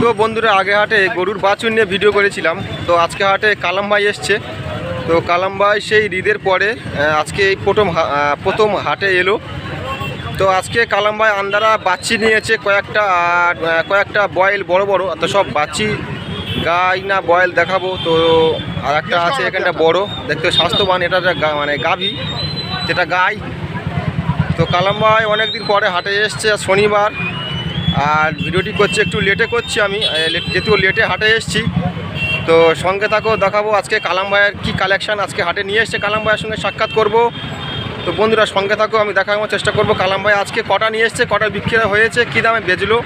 তো বন্ধুরা, আগে হাটে গরুর বাছুর নিয়ে ভিডিও করেছিলাম। তো আজকে হাটে কালাম ভাই এসছে। তো কালাম ভাই সেই ঈদের পরে আজকে এই প্রথম প্রথম হাটে এলো। তো আজকে কালাম ভাই আন্দারা বাচ্চি নিয়েছে কয়েকটা, আর কয়েকটা বয়েল বড় বড়, তো সব বাচ্চি। গাই না বয়েল দেখাবো, তো আর একটা আছে এখানটা বড়। দেখতে স্বাস্থ্যবান, এটা মানে গাভী, যেটা গাই। তো কালাম ভাই অনেকদিন পরে হাটে এসছে শনিবার। আর ভিডিওটি করছি, একটু লেটে করছি আমি যেহেতু লেটে হাটে এসছি, তো সঙ্গে থাকো, দেখাবো আজকে কালাম ভাইয়ের কী কালেকশান আজকে হাটে নিয়ে এসছে। কালাম ভাইয়ের সঙ্গে সাক্ষাৎ করব। তো বন্ধুরা, সঙ্গে থাকো, আমি দেখানোর চেষ্টা করব। কালাম ভাই আজকে কটা নিয়ে এসছে, কটা বিক্রি হয়েছে, কী দামে বেজলো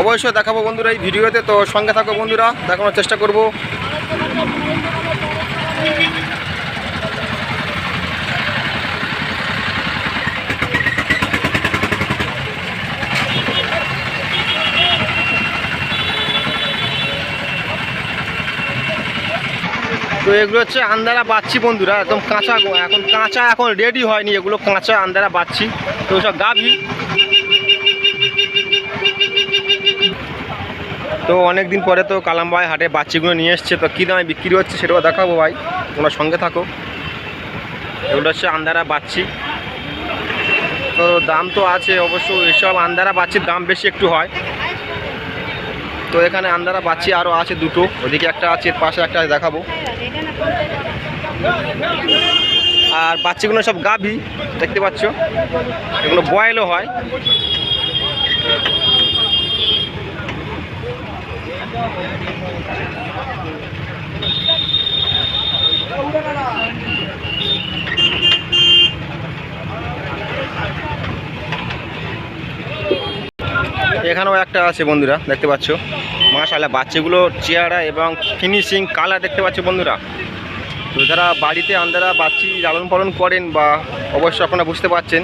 অবশ্যই দেখাবো বন্ধুরা এই ভিডিওতে। তো সঙ্গে থাকো বন্ধুরা, দেখানোর চেষ্টা করব। তো এগুলো হচ্ছে আন্দারা বাচ্চি বন্ধুরা, একদম কাঁচা এখন কাঁচা এখন রেডি হয়নি এগুলো, কাঁচা আন্দারা বাচ্চি। তো সব গাভী। তো অনেক দিন পরে তো কালাম ভাই হাটে বাচ্চিগুলো নিয়ে এসছে, তো কী দামে বিক্রি হচ্ছে সেটাও দেখাবো ভাই, তোমরা সঙ্গে থাকো। এগুলো হচ্ছে আন্দারা বাচ্চি। তো দাম তো আছে অবশ্য, এসব আন্দারা বাচ্চির দাম বেশি একটু হয়। তো এখানে আন্দারা বাচ্চি আরও আছে দুটো, ওদিকে একটা আছে এর পাশে একটা দেখাবো। আর বাচ্চাগুলো সব গাভী, দেখতে পাচ্ছ? এগুলো বয়েলও হয়। এখানেও একটা আছে বন্ধুরা, দেখতে পাচ্ছ? মাশাল্লাহ বাচ্চাগুলো চেহারা এবং ফিনিশিং কালার দেখতে পাচ্ছ বন্ধুরা। তো যারা বাড়িতে আন্দারা বাচ্চি লালন পালন করেন বা অবশ্যই আপনারা বুঝতে পারছেন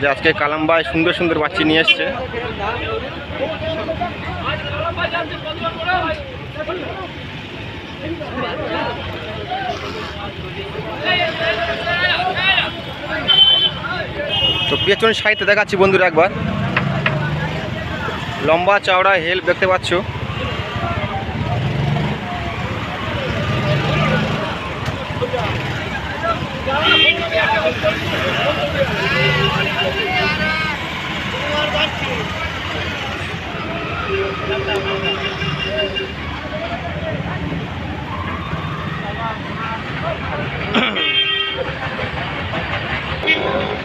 যে আজকে কালাম্বায় সুন্দর সুন্দর বাচ্চি নিয়ে এসছে। তো পেছনের সাইডে দেখাচ্ছি বন্ধুরা একবার। লম্বা চওড়া হেল্প দেখতে পাচ্ছ।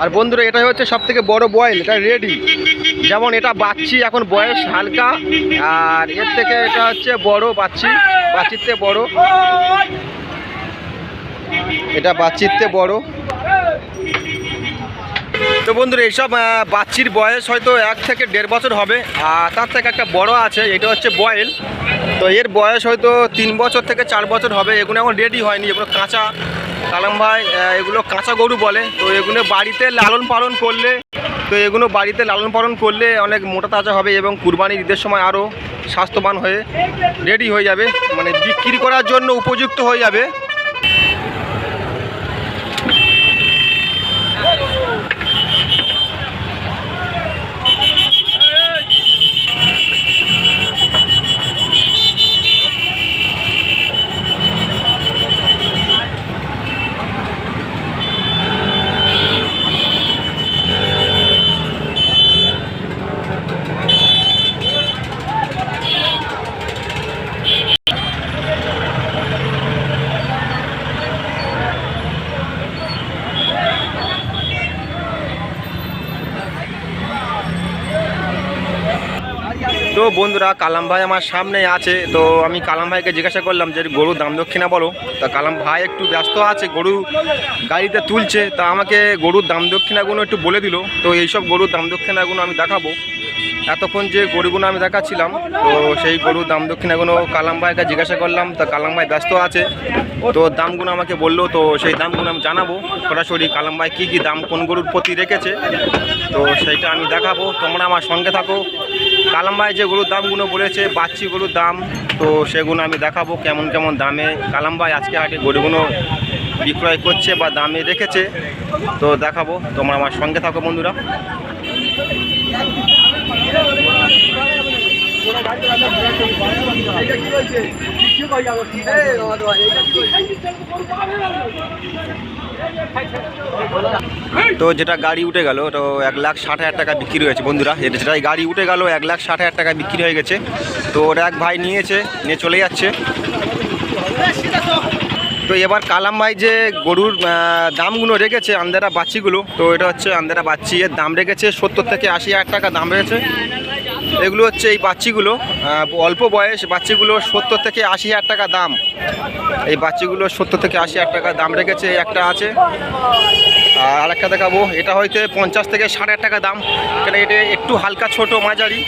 আর বন্ধুরা, এটাই হচ্ছে সব থেকে বড় বয়েল এটা রেডি যেমন এটা বাচ্চি, এখন বয়স হালকা, আর এর থেকে এটা হচ্ছে বড় বাচ্চি বাচ্চির থেকে বড়। এটা বাচ্চির থেকে বড়। তো বন্ধুরা, এইসব বাচ্চির বয়স হয়তো এক থেকে দেড় বছর হবে, আর তার থেকে একটা বড় আছে, এটা হচ্ছে বয়েল তো এর বয়স হয়তো তিন বছর থেকে চার বছর হবে, এগুলো এখন রেডি হয়নি, এগুলো কাঁচা। কালাম ভাই এগুলো কাঁচা গরু বলে, তো এগুলো বাড়িতে লালন পালন করলে, তো এগুলো বাড়িতে লালন পালন করলে অনেক মোটা তাজা হবে এবং কুরবানির ঈদের সময় আরও স্বাস্থ্যবান হয়ে রেডি হয়ে যাবে মানে বিক্রি করার জন্য উপযুক্ত হয়ে যাবে। বন্ধুরা, কালাম ভাই আমার সামনে আছে। তো আমি কালাম ভাইকে জিজ্ঞাসা করলাম যে, গরুর দাম দক্ষিণা বলো? তা কালাম ভাই একটু ব্যস্ত আছে, গরু গাড়িতে তুলছে। তা আমাকে গরুর দাম দক্ষিণাগুলো একটু বলে দিল। তো এইসব গরুর দাম দক্ষিণাগুলো আমি দেখাবো। এতক্ষণ যে গরুগুলো আমি দেখাচ্ছিলাম, তো সেই গরুর দাম দক্ষিণাগুলো কালাম ভাইকে জিজ্ঞাসা করলাম। তা কালাম ভাই ব্যস্ত আছে। তো দামগুলো আমাকে বলল, তো সেই দামগুলো আমি জানাব। সরাসরি কালাম ভাই কী কী দাম কোন গরুর প্রতি রেখেছে, তো সেইটা আমি দেখাবো। তোমরা আমার সঙ্গে থাকো। কালাম যে গরুর দামগুলো বলেছে, বাচ্চি গরুর দাম, তো সেগুলো আমি দেখাবো কেমন কেমন দামে। কালামবাই আজকে হাটে গরুগুলো বিক্রয় করছে বা দামে রেখেছে, তো দেখাবো। তোমরা আমার সঙ্গে থাকো বন্ধুরা। তো যেটা গাড়ি উঠে গেল, তো এক লাখ ষাট হাজার টাকা বিক্রি হয়েছে বন্ধুরা। যেটা গাড়ি উঠে গেল, এক লাখ ষাট হাজার টাকা বিক্রি হয়ে গেছে। তো ওটা এক ভাই নিয়েছে, নিয়ে চলে যাচ্ছে। তো এবার কালাম ভাই যে গরুর দামগুলো রেখেছে আন্দারা বাচ্চিগুলো তো এটা হচ্ছে আন্দারা বাচ্চি এর দাম রেখেছে, সত্তর থেকে আশি হাজার টাকা দাম রয়েছে এগুলো হচ্ছে এই বাচ্চিগুলো অল্প বয়স বাচ্চিগুলো সত্তর থেকে আশি হাজার টাকা দাম। এই বাচ্চিগুলো সত্তর থেকে আশি হাজার টাকা দাম রেখেছে একটা আছে। আর একটা দেখাবো, এটা হয়তো পঞ্চাশ থেকে ষাট হাজার টাকা দাম। এখানে এটা একটু হালকা ছোট মাঝারি।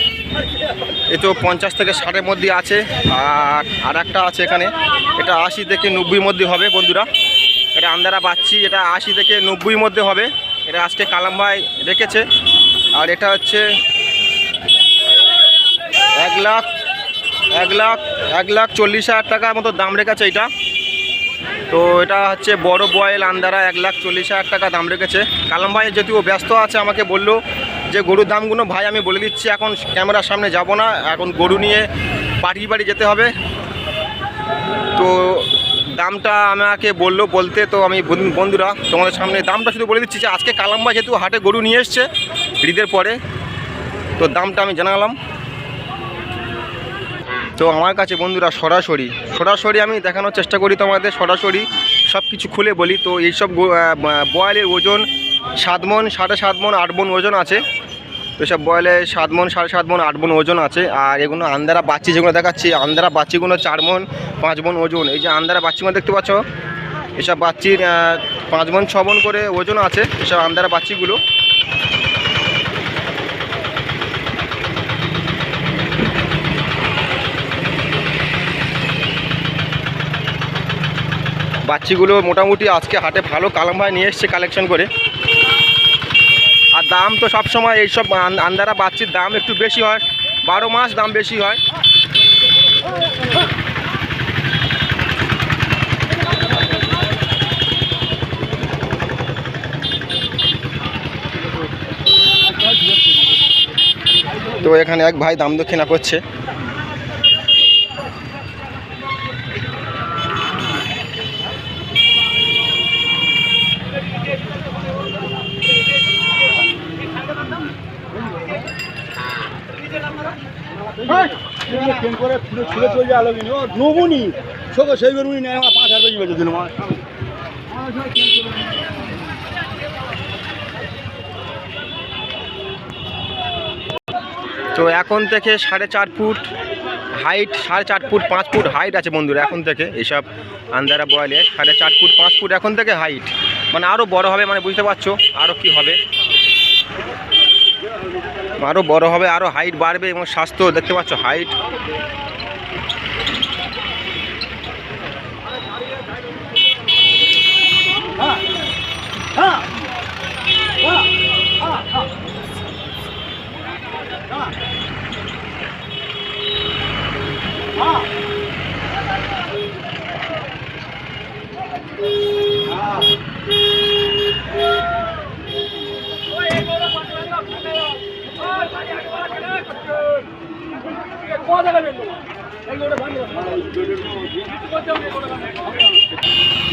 এ তো পঞ্চাশ থেকে ষাটের মধ্যে আছে। আর আর একটা আছে এখানে, এটা আশি থেকে নব্বইয়ের মধ্যে হবে বন্ধুরা। এটা আন্দারা পাচ্ছি এটা আশি থেকে নব্বইয়ের মধ্যে হবে। এটা আজকে কালাম ভাই রেখেছে। আর এটা হচ্ছে এক লাখ এক লাখ এক লাখ চল্লিশ হাজার টাকার মতো দাম রেখেছে এটা। তো এটা হচ্ছে বড় বয়েল আন্দারা, এক লাখ চল্লিশ হাজার টাকা দাম রেখেছে। কালাম ভাই, যেহেতু ব্যস্ত আছে, আমাকে বলল যে গরুর দামগুলো, ভাই, আমি বলে দিচ্ছি, এখন ক্যামেরার সামনে যাব না। এখন গরু নিয়ে পাটি বাড়ি যেতে হবে। তো দামটা আমাকে বলল বলতে, তো আমি বন্ধুরা, তোমাদের সামনে দামটা শুধু বলে দিচ্ছি যে, আজকে কালাম্বা যেহেতু হাটে গরু নিয়ে এসছে, ঈদের পরে, তো দামটা আমি জানালাম। তো আমার কাছে বন্ধুরা সরাসরি সরাসরি আমি দেখানোর চেষ্টা করি তোমাদের, সরাসরি সব কিছু খুলে বলি। তো এইসব বয়েলের ওজন সাত মন, সাড়ে সাত মন, আট মন ওজন আছে। তো সব বয়েলে সাত মন, সাড়ে সাত মন, আট মন ওজন আছে। আর এগুলো আন্দারা বাচ্চি যেগুলো দেখাচ্ছি আন্দারা বাচ্চিগুলো চার মন, পাঁচ মন ওজন। এই যে আন্দারা বাচ্চিগুলো দেখতে পাচ্ছ? এসব বাচ্চির পাঁচ মন, ছ মন করে ওজন আছে এসব আন্দারা বাচ্চিগুলো। বাচ্চিগুলো মোটামুটি আজকে হাটে ভালো কালাম ভাই নিয়ে এসছে কালেকশন করে। আর দাম তো সবসময় এইসব আন- আন্দারা বাচ্চির দাম একটু বেশি হয়, বারো মাস দাম বেশি হয়। তো এখানে এক ভাই দাম দক্ষিণা করছে। ট্রেন করে ফুলে ছুলে চলে নবুনি শোকো, সেই আমার পাঁচ হাজার বেঁচে দিল আমার? তো এখন থেকে সাড়ে চার ফুট হাইট সাড়ে চার ফুট পাঁচ ফুট হাইট আছে বন্ধুরা, এখন থেকে এসব আন্দারা বয়েলে সাড়ে চার ফুট পাঁচ ফুট এখন থেকে হাইট মানে আরও বড় হবে মানে বুঝতে পারছ আরও কি হবে। আরও বড় হবে আরও হাইট বাড়বে এবং স্বাস্থ্য দেখতে পাচ্ছ হাইট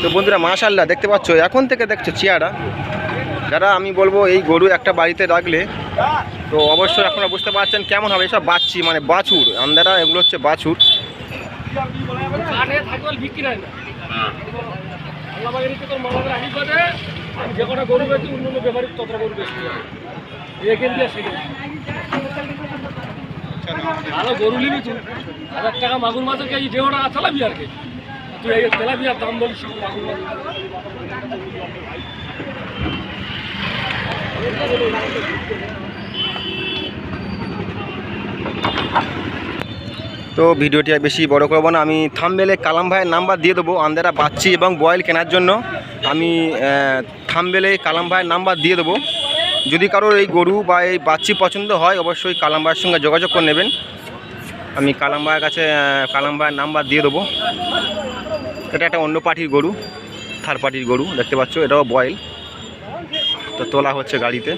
তো বন্ধুরা মাশাল্লাহ দেখতে পাচ্ছ? এখন থেকে দেখছ চেয়ারা যারা আমি বলব এই গরু একটা বাড়িতে রাখলে তো অবশ্যই আপনারা বুঝতে পারছেন কেমন হবে। এসব বাচ্চি মানে বাছুর আন্দারা এগুলো হচ্ছে বাছুর। যে কটা গরু বেশি ব্যাপারে ততটা গরু বেশি এখান দিয়ে সেখানে ভালো গরু নিবি তুই। হাজার টাকা মাগুর মাছের কেজি আর তুই এই দাম বলিস তো ভিডিওটি আর বেশি বড় করব না। আমি থামবেলে কালাম ভাইয়ের নাম্বার দিয়ে দেবো। আন্দারা বাচ্চি এবং বয়েল কেনার জন্য। আমি থামবেলে কালাম ভাইয়ের নাম্বার দিয়ে দেবো। যদি কারোর এই গরু বা এই বাচ্চি পছন্দ হয় অবশ্যই কালাম ভাইয়ের সঙ্গে যোগাযোগ করে নেবেন। আমি কালাম ভাইয়ের কাছে আহ, কালাম ভাইয়ের নাম্বার দিয়ে দেবো। এটা একটা অন্য পার্টির গরু থার্ড পার্টির গরু দেখতে পাচ্ছ এটাও বয়েল। তো তোলা হচ্ছে গাড়িতে।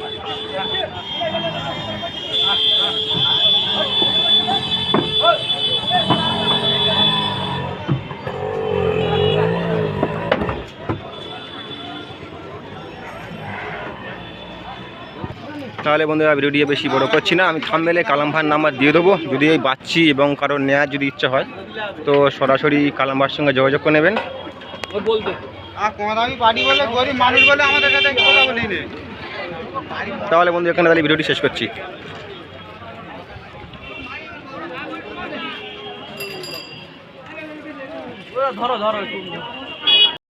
তাহলে বন্ধুরা ভিডিও বেশি বড় করছি না। আমি থামমেলে কালাম ভাইয়ের নাম্বার দিয়ে দেবো। যদি এই বাচ্চি এবং কারোর নেওয়ার যদি ইচ্ছা হয় তো সরাসরি কালাম ভাইয়ের সঙ্গে যোগাযোগ করে নেবেন। তাহলে বন্ধু এখানে তাহলে ভিডিওটি শেষ করছি। ধরো ধরো